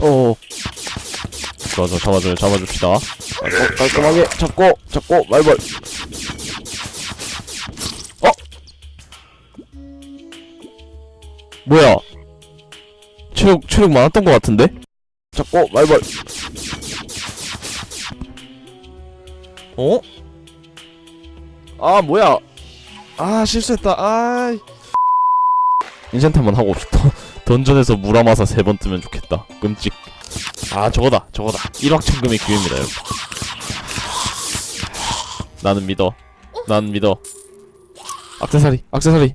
어. 좋아, 좋아, 잡아줘요, 잡아줍시다. 어, 깔끔하게 잡고, 잡고, 말벌. 어? 뭐야? 체력, 체력 많았던 것 같은데? 잡고, 말벌. 어? 아, 뭐야? 아, 실수했다. 아. 인챈트 한번 하고 싶다. 던전에서 무라마사 세 번 뜨면 좋겠다. 끔찍. 아 저거다 저거다. 일확천금의 기회입니다 여러분. 나는 믿어. 난 믿어. 악세사리 악세사리.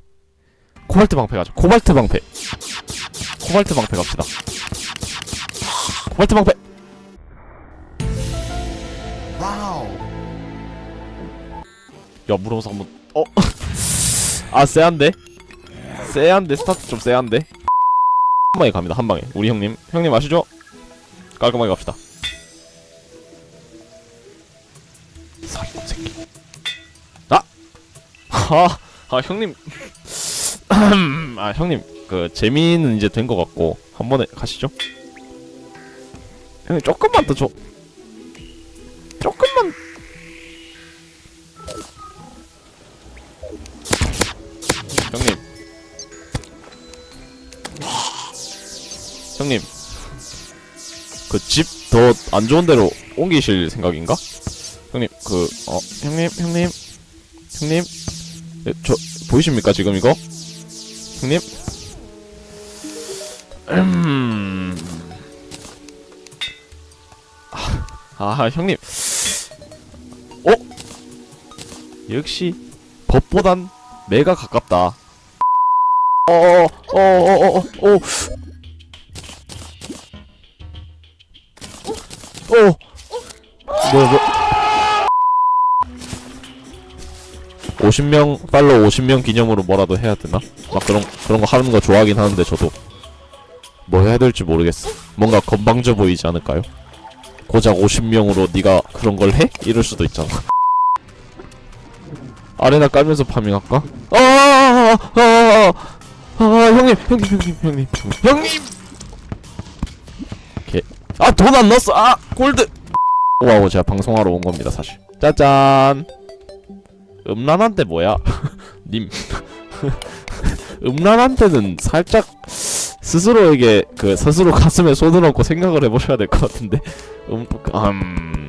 코발트 방패 가자. 코발트 방패. 코발트 방패 갑시다. 코발트 방패. 야 무라마사 한번. 어. 아 쎄한데. 쎄한데 스타트 좀 쎄한데. 한 방에 갑니다 한 방에. 우리 형님. 형님 아시죠? 깔끔하게 갑시다. 사기꾼 새끼. 아! 아, 아 형님. 아 형님. 그 재미는 이제 된 것 같고 한 번에 가시죠. 형님 조금만 더 줘. 조금만. 형님 형님 그 집 더 안 좋은 데로 옮기실 생각인가? 형님 그 어 형님 형님 형님 예, 저 보이십니까 지금 이거? 형님 음... 아, 아 형님 어? 역시 법보단 매가 가깝다 어어어어어어 어. 뭐야 뭐? 50명 팔로우 50명 기념으로 뭐라도 해야 되나? 막 그런 그런 거 하는 거 좋아하긴 하는데 저도 뭐 해야 될지 모르겠어. 뭔가 건방져 보이지 않을까요? 고작 50명으로 네가 그런 걸 해? 이럴 수도 있잖아. 아레나 깔면서 파밍할까? 아, 아, 아, 아, 아, 형님, 형님, 형님, 형님, 형님. 아 돈 안 넣었어. 아 골드. 와우 제가 방송하러 온 겁니다 사실. 짜잔. 음란한데 뭐야? 님. 음란한데는 살짝 스스로에게 그 스스로 가슴에 손을 얹고 생각을 해보셔야 될 것 같은데. 음, 음